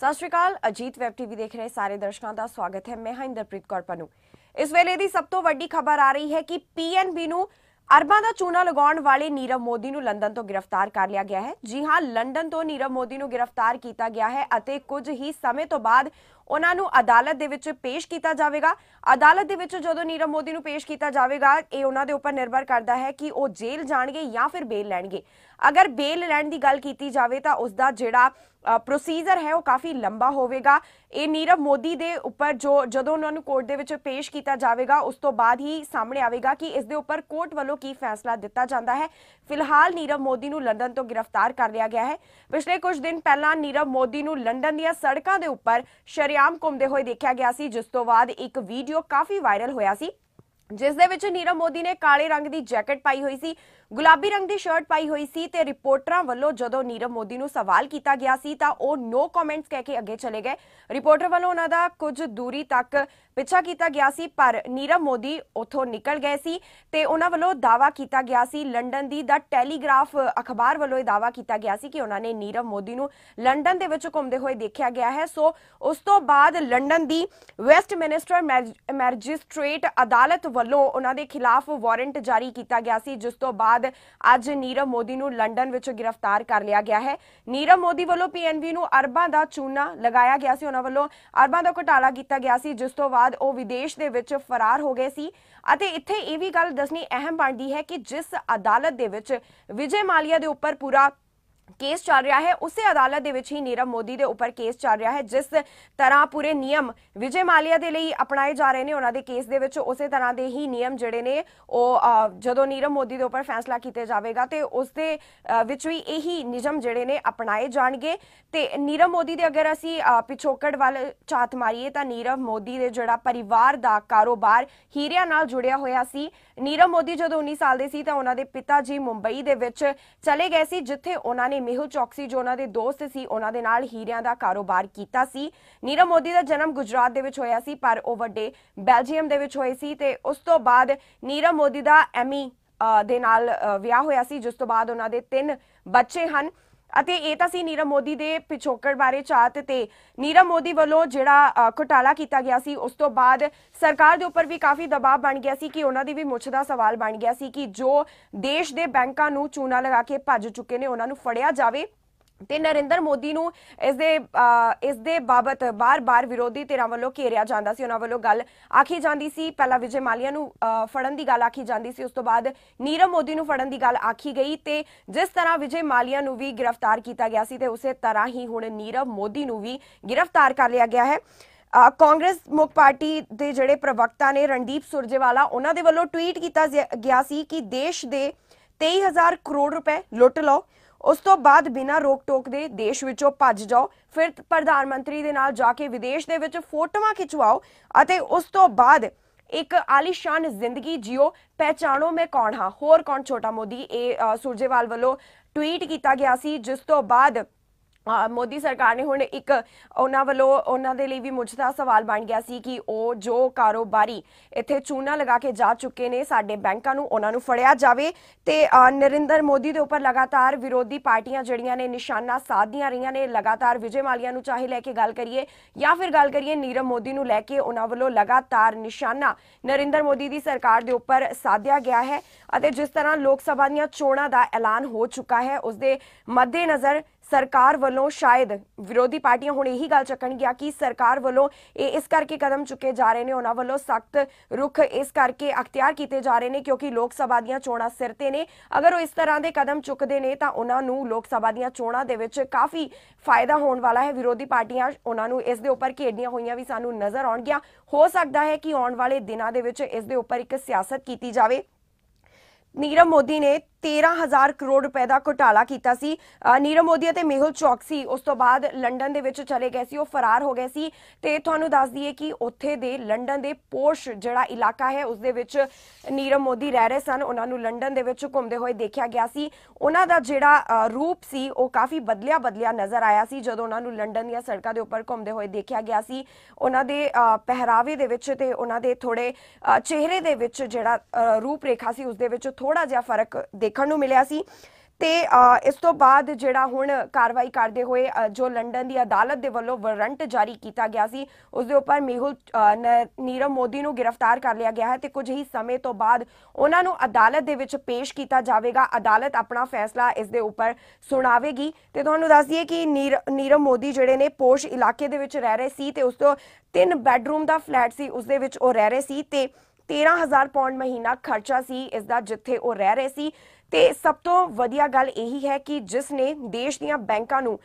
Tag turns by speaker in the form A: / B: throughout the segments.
A: ਸਤਿ ਸ਼੍ਰੀ ਅਕਾਲ, Ajit web TV ਦੇਖ ਰਹੇ ਸਾਰੇ ਦਰਸ਼ਕਾਂ ਦਾ ਸਵਾਗਤ ਹੈ, ਮੈਂ ਹਾਂ ਇੰਦਰਪ੍ਰੀਤ ਕੌਰ ਪਨੂ। ਇਸ ਵੇਲੇ ਦੀ ਸਭ ਤੋਂ ਵੱਡੀ ਖਬਰ ਆ ਰਹੀ ਹੈ ਕਿ ਪੀਐਨਬੀ ਨੂੰ ਅਰਬਾਂ ਦਾ ਚੂਨਾ ਲਗਾਉਣ ਵਾਲੇ ਨੀਰਵ ਮੋਦੀ ਨੂੰ ਲੰਡਨ ਤੋਂ ਗ੍ਰਿਫਤਾਰ ਕਰ ਲਿਆ ਗਿਆ ਹੈ। ਜੀ ਹਾਂ, ਲੰਡਨ ਤੋਂ ਨੀਰਵ ਮੋਦੀ ਨੂੰ ਗ੍ਰਿਫਤਾਰ ਕੀਤਾ ਗਿਆ ਹੈ ਅਤੇ ਕੁਝ ਹੀ ਸਮੇਂ ਤੋਂ ਬਾਅਦ ਉਹਨਾਂ ਨੂੰ ਅਦਾਲਤ ਦੇ ਵਿੱਚ ਪੇਸ਼ ਕੀਤਾ ਜਾਵੇਗਾ। ਅਦਾਲਤ ਦੇ ਵਿੱਚ ਜਦੋਂ ਨੀਰਵ ਮੋਦੀ ਨੂੰ ਪੇਸ਼ ਕੀਤਾ ਜਾਵੇਗਾ, ਇਹ ਉਹਨਾਂ ਦੇ ਉੱਪਰ ਨਿਰਭਰ ਕਰਦਾ ਹੈ ਕਿ ਉਹ ਜੇਲ੍ਹ ਜਾਣਗੇ ਜਾਂ ਫਿਰ ਬੇਲ ਲੈਣਗੇ। ਅਗਰ ਬੇਲ ਲੈਣ ਦੀ ਗੱਲ ਕੀਤੀ ਜਾਵੇ ਤਾਂ ਉਸ ਦਾ ਜਿਹੜਾ ਪ੍ਰੋਸੀਜਰ ਹੈ ਉਹ ਕਾਫੀ ਲੰਬਾ ਹੋਵੇਗਾ। ਇਹ ਨੀਰਵ ਮੋਦੀ ਦੇ ਉੱਪਰ ਜੋ, ਜਦੋਂ ਉਹਨਾਂ ਨੂੰ ਕੋਰਟ ਦੇ ਵਿੱਚ ਪੇਸ਼ ਕੀਤਾ ਜਾਵੇਗਾ, ਉਸ ਤੋਂ ਬਾਅਦ ਹੀ ਸਾਹਮਣੇ ਆਵੇਗਾ ਕਿ ਇਸ ਦੇ ਉੱਪਰ ਕੋਰਟ ਵੱਲੋਂ ਕੀ ਫੈਸਲਾ ਦਿੱਤਾ ਜਾਂਦਾ ਹੈ। ਫਿਲਹਾਲ ਨੀਰਵ ਮੋਦੀ ਨੂੰ ਲੰਡਨ ਤੋਂ ਗ੍ਰਿਫਤਾਰ ਕਰ ਲਿਆ ਗਿਆ ਹੈ। ਪਿਛਲੇ ਕੁਝ ਦਿਨ ਪਹਿਲਾਂ ਨੀਰਵ ਮੋਦੀ ਨੂੰ ਲੰਡਨ ਦੀਆਂ ਸੜਕਾਂ ਦੇ ਉੱਪਰ ਸ਼ਰਿਆਮ ਘੁੰਮਦੇ ਹੋਏ ਦੇਖਿਆ ਗਿਆ ਸੀ, ਜਿਸ ਤੋਂ ਬਾਅਦ ਇੱਕ ਵੀਡੀਓ ਕਾਫੀ ਵਾਇਰਲ ਹੋਇਆ ਸੀ। ਜਿਸ ਦੇ ਵਿੱਚ ਨੀਰਵ ਮੋਦੀ ਨੇ ਕਾਲੇ ਰੰਗ ਦੀ ਜੈਕਟ ਪਾਈ ਹੋਈ ਸੀ, ਗੁਲਾਬੀ ਰੰਗ ਦੀ ਸ਼ਰਟ ਪਾਈ ਹੋਈ ਸੀ ਤੇ ਰਿਪੋਰਟਰਾਂ ਵੱਲੋਂ ਜਦੋਂ ਨੀਰਵ ਮੋਦੀ ਨੂੰ ਸਵਾਲ ਕੀਤਾ ਗਿਆ ਸੀ ਤਾਂ ਉਹ ਨੋ ਕਮੈਂਟਸ ਕਹਿ ਕੇ ਅੱਗੇ ਚਲੇ ਗਏ। ਰਿਪੋਰਟਰ ਵੱਲੋਂ ਉਹਨਾਂ ਦਾ ਕੁਝ ਦੂਰੀ ਤੱਕ ਪਿੱਛਾ ਕੀਤਾ ਗਿਆ ਸੀ, ਪਰ ਨੀਰਵ ਮੋਦੀ ਉੱਥੋਂ ਨਿਕਲ ਗਏ ਸੀ ਤੇ ਉਹਨਾਂ ਵੱਲੋਂ ਦਾਵਾ ਕੀਤਾ ਗਿਆ ਸੀ, ਲੰਡਨ ਦੀ ਦਾ ਟੈਲੀਗ੍ਰਾਫ ਅਖਬਾਰ ਵੱਲੋਂ ਇਹ ਦਾਵਾ ਕੀਤਾ ਗਿਆ ਸੀ ਕਿ ਉਹਨਾਂ ਨੇ ਨੀਰਵ ਮੋਦੀ ਨੂੰ ਲੰਡਨ ਦੇ ਵਿੱਚ ਘੁੰਮਦੇ ਹੋਏ ਦੇਖਿਆ ਗਿਆ ਹੈ। ਸੋ ਉਸ ਤੋਂ ਬਾਅਦ ਲੰਡਨ ਦੀ ਵੈਸਟ ਮਿਨਿਸਟਰ ਮੈਜਿਸਟ੍ਰੇਟ ਅਦਾਲਤ ਵੱਲੋਂ ਉਹਨਾਂ ਦੇ ਖਿਲਾਫ ਵਾਰੰਟ ਜਾਰੀ ਕੀਤਾ ਗਿਆ ਸੀ, ਜਿਸ ਤੋਂ ਬਾਅਦ ਅੱਜ ਨੀਰਵ ਮੋਦੀ ਨੂੰ ਲੰਡਨ ਵਿੱਚ ਗ੍ਰਿਫਤਾਰ ਕਰ ਲਿਆ ਗਿਆ ਹੈ। ਨੀਰਵ ਮੋਦੀ ਵੱਲੋਂ ਪੀਐਨਬੀ ਨੂੰ ਅਰਬਾਂ ਦਾ ਚੂਨਾ ਲਗਾਇਆ ਗਿਆ ਸੀ, ਉਹਨਾਂ ਵੱਲੋਂ ਅਰਬਾਂ ਦਾ ਘੁਟਾਲਾ ਕੀਤਾ ਗਿਆ ਸੀ, ਜਿਸ ਤੋਂ ਬਾਅਦ ਉਹ ਵਿਦੇਸ਼ ਦੇ ਵਿੱਚ ਫਰਾਰ ਹੋ ਗਏ ਸੀ। ਅਤੇ ਇੱਥੇ ਇਹ ਵੀ ਗੱਲ ਦੱਸਣੀ ਅਹਿਮ ਬਣਦੀ ਹੈ ਕਿ ਜਿਸ ਅਦਾਲਤ ਦੇ ਵਿੱਚ ਵਿਜੇ ਮਾਲੀਆ ਦੇ ਉੱਪਰ ਪੂਰਾ ਕੇਸ ਚੱਲ ਰਿਹਾ ਹੈ, ਉਸੇ ਅਦਾਲਤ ਦੇ ਵਿੱਚ ਹੀ ਨੀਰਵ ਮੋਦੀ ਦੇ ਉੱਪਰ ਕੇਸ ਚੱਲ ਰਿਹਾ ਹੈ, ਜਿਸ ਤਰ੍ਹਾਂ ਪੂਰੇ ਨਿਯਮ ਵਿਜੇ ਮਾਲਿਆ ਦੇ ਲਈ ਅਪਣਾਏ ਜਾ ਰਹੇ ਨੇ, ਉਹਨਾਂ ਦੇ ਕੇਸ ਦੇ ਵਿੱਚ ਉਸੇ ਤਰ੍ਹਾਂ ਦੇ ਹੀ ਨਿਯਮ ਜਿਹੜੇ ਨੇ, ਉਹ ਜਦੋਂ ਨੀਰਵ ਮੋਦੀ ਦੇ ਉੱਪਰ ਫੈਸਲਾ ਕੀਤੇ ਜਾਵੇਗਾ ਤੇ ਉਸ ਦੇ ਵਿੱਚ ਵੀ ਇਹੀ ਨਿਯਮ ਜਿਹੜੇ ਨੇ ਅਪਣਾਏ ਜਾਣਗੇ। ਤੇ ਨੀਰਵ ਮੋਦੀ ਦੇ ਅਗਰ ਅਸੀਂ ਪਿਛੋਕੜ ਵੱਲ ਝਾਤ ਮਾਰੀਏ, ਤਾਂ ਨੀਰਵ ਮੋਦੀ ਦੇ ਜਿਹੜਾ ਪਰਿਵਾਰ ਦਾ ਕਾਰੋਬਾਰ ਹੀਰਿਆਂ ਨਾਲ ਜੁੜਿਆ ਹੋਇਆ ਸੀ। ਨੀਰਵ ਮੋਦੀ ਜਦੋਂ 19 ਸਾਲ ਦੇ ਸੀ, ਤਾਂ ਉਹਨਾਂ ਦੇ ਪਿਤਾ ਜੀ ਮੁੰਬਈ ਦੇ ਵਿੱਚ ਚਲੇ ਗਏ ਸੀ, ਜਿੱਥੇ ਉਹਨਾਂ ਨੇ ਮੇਹੁਲ ਚੌਕਸੀ ਜੋ ਉਹਨਾਂ ਦੇ ਦੋਸਤ ਸੀ, ਉਹਨਾਂ ਦੇ ਨਾਲ ਹੀਰਿਆਂ ਦਾ ਕਾਰੋਬਾਰ ਕੀਤਾ ਸੀ। ਨੀਰਵ ਮੋਦੀ ਦਾ ਜਨਮ ਗੁਜਰਾਤ ਦੇ ਵਿੱਚ ਹੋਇਆ ਸੀ, ਪਰ ਉਹ ਵੱਡੇ ਬੈਲਜੀਅਮ ਦੇ ਵਿੱਚ ਹੋਏ ਸੀ ਤੇ ਉਸ ਤੋਂ ਬਾਅਦ ਨੀਰਵ ਮੋਦੀ ਦਾ ਐਮੀ ਦੇ ਨਾਲ ਵਿਆਹ ਹੋਇਆ ਸੀ, ਜਿਸ ਤੋਂ ਬਾਅਦ ਉਹਨਾਂ ਦੇ ਤਿੰਨ ਬੱਚੇ ਹਨ। ਅਤੇ ਇਹ ਤਾਂ ਸੀ ਨੀਰਵ ਮੋਦੀ ਦੇ ਪਿਛੋਕੜ ਬਾਰੇ ਚਾਹਤ ਤੇ। ਨੀਰਵ ਮੋਦੀ ਵੱਲੋਂ ਜਿਹੜਾ ਘੁਟਾਲਾ ਕੀਤਾ ਗਿਆ ਸੀ, ਉਸ ਤੋਂ ਬਾਅਦ ਸਰਕਾਰ ਦੇ ਉੱਪਰ ਵੀ ਕਾਫੀ ਦਬਾਅ ਬਣ ਗਿਆ ਸੀ ਕਿ ਉਹਨਾਂ ਦੀ ਵੀ ਮੁੱਛ ਦਾ ਸਵਾਲ ਬਣ ਗਿਆ ਸੀ ਕਿ ਜੋ ਦੇਸ਼ ਦੇ ਬੈਂਕਾਂ ਨੂੰ ਚੂਨਾ ਲਗਾ ਕੇ ਭੱਜ ਚੁੱਕੇ ਨੇ, ਉਹਨਾਂ ਨੂੰ ਫੜਿਆ ਜਾਵੇ। ਤੇ ਨਰਿੰਦਰ ਮੋਦੀ ਨੂੰ ਇਸ ਦੇ ਇਸ ਦੇ ਬਾਬਤ ਬਾਰ-ਬਾਰ ਵਿਰੋਧੀ ਧਿਰਾਂ ਵੱਲੋਂ ਘੇਰਿਆ ਜਾਂਦਾ ਸੀ। ਉਹਨਾਂ ਵੱਲੋਂ ਗੱਲ ਆਖੀ ਜਾਂਦੀ ਸੀ। ਪਹਿਲਾਂ ਵਿਜੇ ਮਾਲੀਆ ਨੂੰ ਫੜਨ ਦੀ ਗੱਲ ਆਖੀ ਜਾਂਦੀ ਸੀ। ਉਸ ਤੋਂ ਬਾਅਦ ਨੀਰਵ ਮੋਦੀ ਨੂੰ ਫੜਨ ਦੀ ਗੱਲ ਆਖੀ ਗਈ ਤੇ ਜਿਸ ਤਰ੍ਹਾਂ ਵਿਜੇ ਮਾਲੀਆ ਨੂੰ ਵੀ ਗ੍ਰਿਫਤਾਰ ਕੀਤਾ ਗਿਆ ਸੀ ਤੇ ਉਸੇ ਤਰ੍ਹਾਂ ਹੀ ਹੁਣ ਨੀਰਵ ਮੋਦੀ ਨੂੰ ਵੀ ਗ੍ਰਿਫਤਾਰ ਕਰ ਲਿਆ ਗਿਆ ਹੈ। ਕਾਂਗਰਸ ਮੁੱਖ ਪਾਰਟੀ ਦੇ ਜਿਹੜੇ ਪ੍ਰਵਕਤਾ ਨੇ ਰਣਦੀਪ ਸੁਰਜੇਵਾਲਾ, ਉਹਨਾਂ ਦੇ ਵੱਲੋਂ ਟਵੀਟ ਕੀਤਾ ਗਿਆ ਸੀ ਕਿ ਦੇਸ਼ ਦੇ 23000 ਕਰੋੜ ਰੁਪਏ ਲੁੱਟ ਲਓ। ਉਸ ਤੋਂ ਬਾਅਦ ਬਿਨਾਂ ਰੋਕ ਟੋਕ ਦੇ ਦੇਸ਼ ਵਿੱਚੋਂ ਭੱਜ ਜਾਓ। ਫਿਰ ਪ੍ਰਧਾਨ ਮੰਤਰੀ ਦੇ ਨਾਲ ਜਾ ਕੇ ਵਿਦੇਸ਼ ਦੇ ਵਿੱਚ ਫੋਟੋਆਂ ਖਿਚਵਾਓ ਅਤੇ ਉਸ ਤੋਂ ਬਾਅਦ ਇੱਕ ਆਲੀਸ਼ਾਨ ਜ਼ਿੰਦਗੀ ਜਿਓ। ਪਹਿਚਾਣੋ ਮੈਂ ਕੌਣ ਹਾਂ? ਹੋਰ ਕੌਣ ਛੋਟਾ ਮੋਦੀ? ਇਹ ਸੁਰਜੇਵਾਲ ਵੱਲੋਂ ਟਵੀਟ ਕੀਤਾ ਗਿਆ ਸੀ, ਜਿਸ ਤੋਂ ਬਾਅਦ ਮੋਦੀ ਸਰਕਾਰ ਨੇ ਹੁਣ ਇੱਕ ਉਹਨਾਂ ਵੱਲੋਂ ਉਹਨਾਂ ਦੇ ਲਈ ਵੀ ਮੁੱਝ ਦਾ ਸਵਾਲ ਬਣ ਗਿਆ ਸੀ ਕਿ ਉਹ ਜੋ ਕਾਰੋਬਾਰੀ ਇੱਥੇ ਚੂਨਾ ਲਗਾ ਕੇ ਜਾ ਚੁੱਕੇ ਨੇ, ਸਾਡੇ ਬੈਂਕਾਂ ਨੂੰ ਉਹਨਾਂ ਨੂੰ ਫੜਿਆ ਜਾਵੇ ਤੇ ਨਰਿੰਦਰ ਮੋਦੀ ਦੇ ਉੱਪਰ ਲਗਾਤਾਰ ਵਿਰੋਧੀ ਪਾਰਟੀਆਂ ਜਿਹੜੀਆਂ ਨੇ ਨਿਸ਼ਾਨਾ ਸਾਧਦੀਆਂ ਰਹੀਆਂ ਨੇ, ਲਗਾਤਾਰ ਵਿਜੇ ਮਾਲੀਆ ਨੂੰ ਚਾਹੇ ਲੈ ਕੇ ਗੱਲ ਕਰੀਏ ਜਾਂ ਫਿਰ ਗੱਲ ਕਰੀਏ ਨੀਰਵ ਮੋਦੀ ਨੂੰ ਲੈ ਕੇ ਉਹਨਾਂ ਵੱਲੋਂ ਲਗਾਤਾਰ ਨਿਸ਼ਾਨਾ ਨਰਿੰਦਰ ਮੋਦੀ ਦੀ ਸਰਕਾਰ ਦੇ ਉੱਪਰ ਸਾਧਿਆ ਗਿਆ ਹੈ ਅਤੇ ਜਿਸ ਤਰ੍ਹਾਂ ਲੋਕ ਸਭਾ ਦੀਆਂ ਚੋਣਾਂ ਦਾ ਐਲਾਨ ਹੋ ਚੁੱਕਾ ਹੈ ਉਸ ਦੇ ਮੱਦੇਨਜ਼ਰ ਸਰਕਾਰ ਵੱਲੋਂ ਸ਼ਾਇਦ ਵਿਰੋਧੀ ਪਾਰਟੀਆਂ ਹੁਣ ਇਹੀ ਗੱਲ ਚੱਕਣਗੀਆਂ ਕਿ ਸਰਕਾਰ ਵੱਲੋਂ ਇਹ ਇਸ ਕਰਕੇ ਕਦਮ ਚੁੱਕੇ ਜਾ ਰਹੇ ਨੇ, ਉਹਨਾਂ ਵੱਲੋਂ ਸਖਤ ਰੁਖ ਇਸ ਕਰਕੇ ਅਖਤਿਆਰ ਕੀਤੇ ਜਾ ਰਹੇ ਨੇ ਕਿਉਂਕਿ ਲੋਕ ਸਭਾ ਦੀਆਂ ਚੋਣਾਂ ਸਿਰ ਤੇ ਨੇ। ਅਗਰ ਉਹ ਇਸ ਤਰ੍ਹਾਂ ਦੇ ਕਦਮ ਚੁੱਕਦੇ ਨੇ ਤਾਂ ਉਹਨਾਂ ਨੂੰ ਲੋਕ ਸਭਾ ਦੀਆਂ ਚੋਣਾਂ ਦੇ ਵਿੱਚ ਕਾਫੀ ਫਾਇਦਾ ਹੋਣ ਵਾਲਾ ਹੈ। ਵਿਰੋਧੀ ਪਾਰਟੀਆਂ ਉਹਨਾਂ ਨੂੰ ਇਸ ਦੇ ਉੱਪਰ ਘੇੜਦੀਆਂ ਹੋਈਆਂ ਵੀ ਸਾਨੂੰ ਨਜ਼ਰ ਆਉਣਗੀਆਂ। ਹੋ ਸਕਦਾ ਹੈ ਕਿ ਆਉਣ ਵਾਲੇ ਦਿਨਾਂ ਦੇ ਵਿੱਚ ਇਸ ਦੇ ਉੱਪਰ ਇੱਕ ਸਿਆਸਤ ਕੀਤੀ ਜਾਵੇ। ਨੀਰਵ ਮੋਦੀ ਨੇ 13000 ਕਰੋੜ ਰੁਪਏ ਦਾ ਘੁਟਾਲਾ ਕੀਤਾ ਸੀ। ਨੀਰਵ ਮੋਦੀ ਅਤੇ ਮੇਹੁਲ ਚੌਕਸੀ ਉਸ ਤੋਂ ਬਾਅਦ ਲੰਡਨ ਦੇ ਵਿੱਚ ਚਲੇ ਗਏ ਸੀ। ਉਹ ਫਰਾਰ ਹੋ ਗਏ ਸੀ। ਤੇ ਤੁਹਾਨੂੰ ਦੱਸ ਦਈਏ ਕਿ ਉੱਥੇ ਦੇ ਲੰਡਨ ਦੇ ਪੋਸ਼ ਜਿਹੜਾ ਇਲਾਕਾ ਹੈ, ਉਸ ਦੇ ਵਿੱਚ ਨੀਰਵ ਮੋਦੀ ਰਹਿ ਰਹੇ ਸਨ। ਉਹਨਾਂ ਨੂੰ ਲੰਡਨ ਦੇ ਵਿੱਚ ਘੁੰਮਦੇ ਹੋਏ ਦੇਖਿਆ ਗਿਆ ਸੀ। ਉਹਨਾਂ ਦਾ ਜਿਹੜਾ ਰੂਪ ਸੀ, ਉਹ ਕਾਫੀ ਬਦਲਿਆ ਬਦਲਿਆ ਨਜ਼ਰ ਆਇਆ ਸੀ, ਜਦੋਂ ਉਹਨਾਂ ਨੂੰ ਲੰਡਨ ਦੀਆਂ ਸੜਕਾਂ ਦੇ ਉੱਪਰ ਘੁੰਮਦੇ ਹੋਏ ਦੇਖਿਆ ਗਿਆ ਸੀ। ਉਹਨਾਂ ਦੇ ਪਹਿਰਾਵੇ ਦੇ ਵਿੱਚ ਤੇ ਉਹਨਾਂ ਦੇ ਥੋੜੇ ਚਿਹਰੇ ਦੇ ਵਿੱਚ ਜਿਹੜਾ ਰੂਪ ਰੇਖਾ ਸੀ, ਉਸ ਦੇ ਵਿੱਚ ਥੋੜਾ ਜਿਹਾ ਫ਼ਰਕ ਦੇਖਣ ਨੂੰ ਮਿਲਿਆ ਸੀ। ਤੇ ਇਸ ਤੋਂ ਬਾਅਦ ਜਿਹੜਾ ਹੁਣ ਕਾਰਵਾਈ ਕਰਦੇ ਹੋਏ ਜੋ ਲੰਡਨ ਦੀ ਅਦਾਲਤ ਦੇ ਵੱਲੋਂ ਵਾਰੰਟ ਜਾਰੀ ਕੀਤਾ ਗਿਆ ਸੀ, ਉਸ ਦੇ ਉੱਪਰ ਮੇਹੁਲ ਨੀਰਵ ਮੋਦੀ ਨੂੰ ਗ੍ਰਿਫਤਾਰ ਕਰ ਲਿਆ ਗਿਆ ਹੈ ਤੇ ਕੁਝ ਹੀ ਸਮੇਂ ਤੋਂ ਬਾਅਦ ਉਹਨਾਂ ਨੂੰ ਅਦਾਲਤ ਦੇ ਵਿੱਚ ਪੇਸ਼ ਕੀਤਾ ਜਾਵੇਗਾ। ਅਦਾਲਤ ਆਪਣਾ ਫੈਸਲਾ ਇਸ ਦੇ ਉੱਪਰ ਸੁਣਾਵੇਗੀ। ਤੇ ਤੁਹਾਨੂੰ ਦੱਸ ਦਈਏ ਕਿ ਨੀਰ- ਨੀਰਵ ਮੋਦੀ ਜਿਹੜੇ ਨੇ ਪੋਸ਼ ਇਲਾਕੇ ਦੇ ਵਿੱਚ ਰਹਿ ਰਹੇ ਸੀ ਤੇ ਉਸ ਤੋਂ ਤਿੰਨ ਬੈੱਡਰੂਮ ਦਾ ਫਲੈਟ ਸੀ, ਉਸ ਦੇ ਵਿੱਚ ਉਹ ਰਹਿ ਰਹੇ ਸੀ ਤੇ 13000 ਪੌਂਡ ਮਹੀਨਾ ਖਰਚਾ ਸੀ, ਇਸ ਦਾ ਜਿੱਥੇ ਉਹ ਰਹਿ ਰਹੇ ਸੀ। ਤੇ ਸਭ ਤੋਂ ਵਧੀਆ ਗੱਲ ਇਹੀ ਹੈ ਕਿ ਜਿਸ ਨੇ ਦੇਸ਼ ਦੀਆਂ ਬੈਂਕਾਂ ਨੂੰ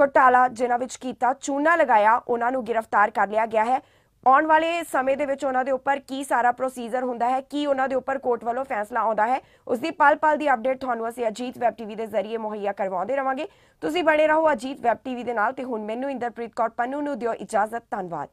A: ਘੁਟਾਲਾ ਜਿਨ੍ਹਾਂ ਵਿੱਚ ਕੀਤਾ, ਚੂਨਾ ਲਗਾਇਆ, ਉਹਨਾਂ ਨੂੰ ਗ੍ਰਿਫਤਾਰ ਕਰ ਲਿਆ ਗਿਆ ਹੈ। ਆਉਣ ਵਾਲੇ ਸਮੇਂ ਦੇ ਵਿੱਚ ਉਹਨਾਂ ਦੇ ਉੱਪਰ ਕੀ ਸਾਰਾ ਪ੍ਰੋਸੀਜਰ ਹੁੰਦਾ ਹੈ, ਕੀ ਉਹਨਾਂ ਦੇ ਉੱਪਰ ਕੋਰਟ ਵੱਲੋਂ ਫੈਸਲਾ ਆਉਂਦਾ ਹੈ ਉਸ ਦੀ ਪਲ-ਪਲ ਦੀ ਅਪਡੇਟ ਤੁਹਾਨੂੰ ਅਸੀਂ ਅਜੀਤ ਵੈਬ ਟੀਵੀ ਦੇ ਜ਼ਰੀਏ ਮੁਹੱਈਆ ਕਰਵਾਉਂਦੇ ਰਵਾਂਗੇ। ਤੁਸੀਂ ਬਣੇ ਰਹੋ ਅਜੀਤ ਵੈਬ ਟੀਵੀ ਦੇ ਨਾਲ ਤੇ ਹੁਣ ਮੈਨੂੰ ਇੰਦਰਪ੍ਰੀਤ ਕੌਰ ਪੰਨੂ ਨੂੰ ਦਿਓ ਇਜਾਜ਼ਤ, ਧੰਨਵਾਦ।